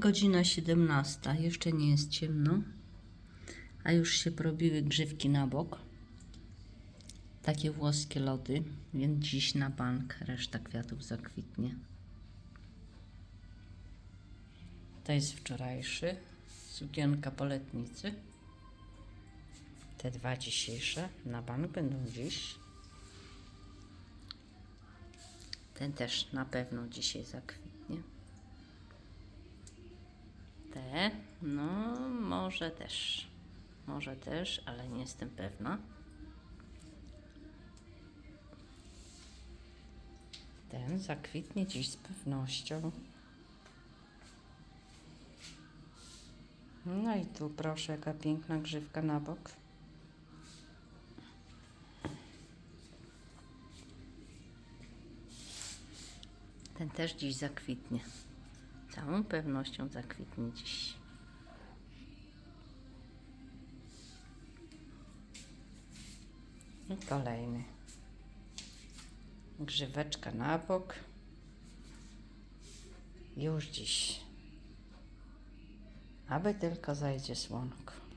Godzina 17. Jeszcze nie jest ciemno. A już się porobiły grzywki na bok. Takie włoskie lody, więc dziś na bank reszta kwiatów zakwitnie. To jest wczorajszy. Sukienka po letnicy. Te dwa dzisiejsze na bank będą dziś. Ten też na pewno dzisiaj zakwitnie. No może też. Może też, ale nie jestem pewna. Ten zakwitnie dziś z pewnością. No i tu proszę, jaka piękna grzywka na bok. Ten też dziś zakwitnie. Całą pewnością zakwitnie dziś. I kolejny. Grzyweczka na bok. Już dziś. Aby tylko zajdzie słonko.